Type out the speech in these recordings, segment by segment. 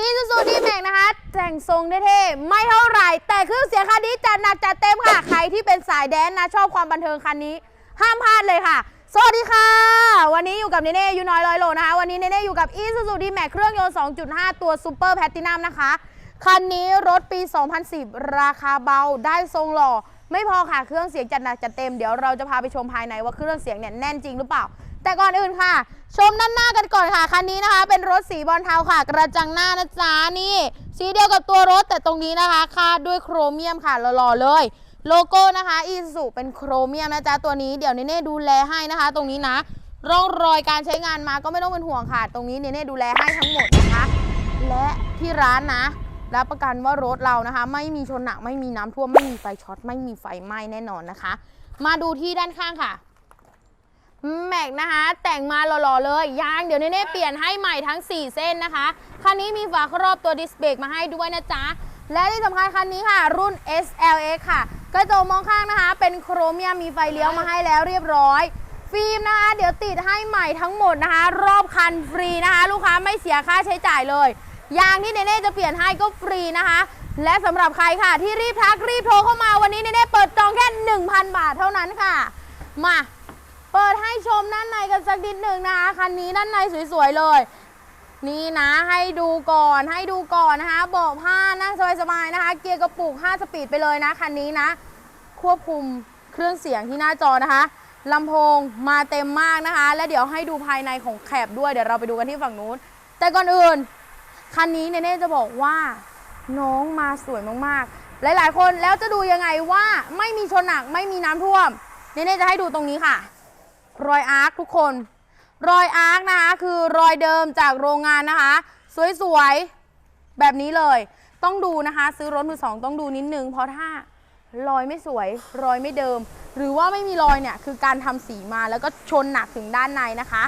อีซูซูดีแม็กนะคะ แต่งทรงเท่ๆไม่เท่าไหร่ แต่เครื่องเสียงคันนี้จัดหนักจัดเต็มค่ะ ใครที่เป็นสายแดนนะ ชอบความบันเทิงคันนี้ ห้ามพลาดเลยค่ะ สวัสดีค่ะ วันนี้อยู่กับเนเน่ยูน้อยร้อยโลนะคะ วันนี้เนเน่อยู่กับอีซูซูดีแม็กเครื่องยนต์ 2.5 ตัวซูเปอร์แพตตินัมนะคะ คันนี้รถปี 2010 ราคาเบาได้ทรงหล่อ ไม่พอค่ะเครื่องเสียงจัดหนักจัดเต็มเดี๋ยวเราจะพาไปชมภายในว่าเครื่องเสียงเนี่ยแน่นจริงหรือเปล่า แต่ก่อนอื่นค่ะ ชมด้านหน้ากันก่อนค่ะ คันนี้นะคะ เป็นรถสีบอลเทาค่ะ กระจังหน้านะจ๊ะนี่ สีเดียวกับตัวรถแต่ตรงนี้นะคะคาดด้วยโครเมียมค่ะหล่อๆเลย โลโก้นะคะอีสุเป็นโครเมียมนะจ๊ะตัวนี้เดี๋ยวเนเน่ดูแลให้นะคะ ตรงนี้นะ ร่องรอยการใช้งานมาก็ไม่ต้องเป็นห่วงค่ะ ตรงนี้เนเน่ดูแลให้ทั้งหมดนะคะ และที่ร้านนะรับประกันว่ารถเรานะคะ ไม่มีชนหนักไม่มีน้ำท่วมไม่มีไฟช็อตไม่มีไฟไหม้แน่นอนนะคะ มาดูที่ด้านข้างค่ะ กนะคะ แต่งมาหล่อๆเลย ยางเดี๋ยวเน่ๆเปลี่ยนให้ใหม่ทั้ง 4 เส้นนะคะ คันนี้มีฝาครอบตัวดิสเบรกมาให้ด้วยนะจ๊ะ และที่สำคัญคันนี้ค่ะ รุ่น SLX ค่ะกระจกมองข้างนะคะ เป็นโครเมียมมีไฟเลี้ยวมาให้แล้วเรียบร้อย ฟิล์มนะคะ เดี๋ยวติดให้ใหม่ทั้งหมดนะคะ รอบคันฟรีนะคะ ลูกค้าไม่เสียค่าใช้จ่ายเลยยางที่เนเน่จะเปลี่ยนให้ก็ฟรีนะคะ และสำหรับใครค่ะที่รีบทักรีบโทรเข้ามาวันนี้เนเน่เปิดจองแค่ 1,000 บาทเท่านั้นค่ะ มา เปิดให้ชมด้านในกันสักนิดหนึ่งนะคะคันนี้ด้านในสวยๆเลย นี่นะให้ดูก่อนให้ดูก่อนนะคะเบาะผ้านั่งสบายๆนะคะ เกียร์กระปุก 5 สปีดไปเลยนะคันนี้นะ ควบคุมเครื่องเสียงที่หน้าจอนะคะลำโพงมาเต็มมากนะคะ และเดี๋ยวให้ดูภายในของแคบด้วยเดี๋ยวเราไปดูกันที่ฝั่งนู้น แต่ก่อนอื่น คันนี้เนเน่จะบอกว่าน้องมาสวยมากๆ หลายๆ คนแล้วจะดูยังไงว่าไม่มีชนหนักไม่มีน้ำท่วม เนเน่จะให้ดูตรงนี้ค่ะ รอยอาร์คทุกคน รอยอาร์คนะคะคือรอยเดิมจากโรงงานนะคะ สวยๆ แบบนี้เลย ต้องดูนะคะ ซื้อรถมือสองต้องดูนิดนึง เพราะถ้ารอยไม่สวย รอยไม่เดิม หรือว่าไม่มีรอยเนี่ย คือการทำสีมาแล้วก็ชนหนักถึงด้านในนะคะ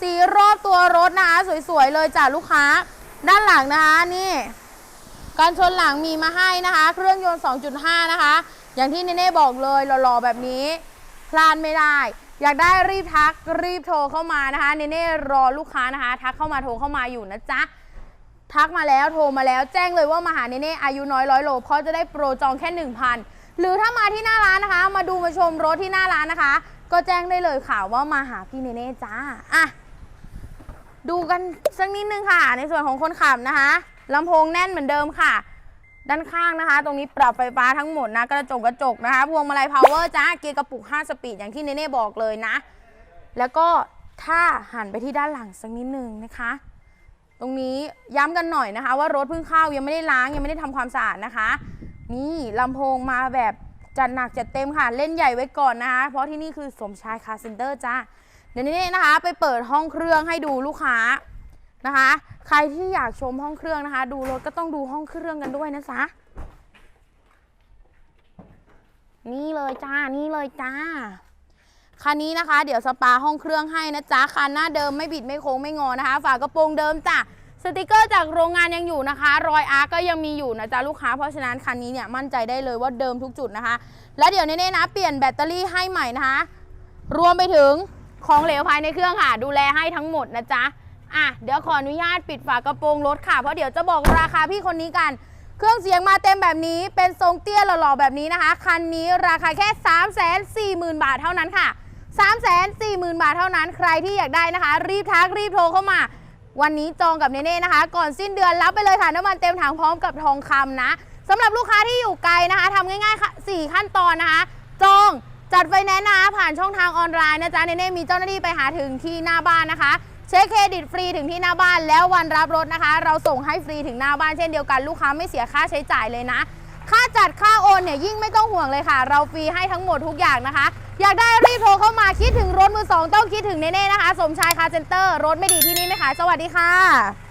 สีรอบตัวรถนะคะ สวยๆ เลยจากลูกค้า ด้านหลังนะคะนี่การชนหลังมีมาให้นะคะ เครื่องยนต์ 2.5 นะคะ อย่างที่เนเน่บอกเลยหล่อๆ แบบนี้ พลาดไม่ได้ อยากได้รีบทักรีบโทรเข้ามานะคะเนเน่รอลูกค้านะคะ ทักเข้ามาโทรเข้ามาอยู่นะจ๊ะทักมาแล้วโทรมาแล้วแจ้งเลยว่ามาหาเนเน่อายุน้อยร้อยโลเพราะจะได้โปรจองแค่ 1,000 หรือถ้ามาที่หน้าร้านนะคะ มาดูมาชมรถที่หน้าร้านนะคะ ก็แจ้งได้เลยค่ะว่ามาหาพี่เนเน่จ้าอะดูกันสักนิดนึงค่ะ ในส่วนของคนขับนะคะลำโพงแน่นเหมือนเดิมค่ะ ด้านข้างนะคะ ตรงนี้ปรับไฟฟ้าทั้งหมดนะกระจกกระจกนะคะพวงมาลัยพาวเวอร์จ้าเกียร์กระปุก 5 สปีดอย่างที่เนเน่บอกเลยนะ แล้วก็ถ้าหันไปที่ด้านหลังสักนิดนึงนะคะ ตรงนี้ย้ำกันหน่อยนะคะ ว่ารถเพิ่งเข้ายังไม่ได้ล้างยังไม่ได้ทำความสะอาดนะคะ นี่ลำโพงมาแบบจัดหนักจัดเต็มค่ะเล่นใหญ่ไว้ก่อนนะคะ เพราะที่นี่คือสมชายคาร์เซนเตอร์จ้าเดี๋ยวนี้นะคะ ไปเปิดห้องเครื่องให้ดูลูกค้า นะคะ ใครที่อยากชมห้องเครื่องนะคะ ดูรถก็ต้องดูห้องเครื่องกันด้วยนะจ๊ะนี่เลยจ้า นี่เลยจ้า คันนี้นะคะ เดี๋ยวสปาห้องเครื่องให้นะจ๊ะ คันหน้าเดิมไม่บิดไม่โค้งไม่งอนะคะ ฝากระโปรงเดิมจ้ะ สติกเกอร์จากโรงงานยังอยู่นะคะ รอยอาร์ก็ยังมีอยู่นะจ๊ะลูกค้า เพราะฉะนั้นคันนี้เนี่ยมั่นใจได้เลยว่าเดิมทุกจุดนะคะ และเดี๋ยวเน่ๆนะ เปลี่ยนแบตเตอรี่ให้ใหม่นะคะ รวมไปถึงของเหลวภายในเครื่องค่ะ ดูแลให้ทั้งหมดนะจ๊ะ อะเดี๋ยวขออนุญาตปิดฝากระโปรงรถค่ะ เพราะเดี๋ยวจะบอกราคาพี่คนนี้กัน เครื่องเสียงมาเต็มแบบนี้ เป็นทรงเตี้ยหล่อๆแบบนี้นะคะ คันนี้ราคาแค่ 3 4 0 0 0 0 บาทเท่านั้นค่ะ 3 4 0 0 0 0 บาทเท่านั้น ใครที่อยากได้นะคะ รีบทักรีบโทรเข้ามา วันนี้จองกับเนเน่นะคะ ก่อนสิ้นเดือนรับไปเลยค่ะน้ำมันเต็มถังพร้อมกับทองคำนะสำหรับลูกค้าที่อยู่ไกลนะคะทำง่ายๆค่ะ4ขั้นตอนนะคะ จองจัดไฟแนนซ์นะคะผ่านช่องทางออนไลน์นะจ๊ะเนเน่มีเจ้าหน้าที่ไปหาถึงที่หน้าบ้านนะคะ เช็คเครดิตฟรีถึงที่หน้าบ้านแล้ววันรับรถนะคะ เราส่งให้ฟรีถึงหน้าบ้านเช่นเดียวกันลูกค้าไม่เสียค่าใช้จ่ายเลยนะ ค่าจัดค่าโอนเนี่ยยิ่งไม่ต้องห่วงเลยค่ะ เราฟรีให้ทั้งหมดทุกอย่างนะคะ อยากได้รีบโทรเข้ามาคิดถึงรถมือสองต้องคิดถึงแน่ๆนะคะ สมชายคาเซ็นเตอร์รถไม่ดีที่นี่ไหมคะสวัสดีค่ะ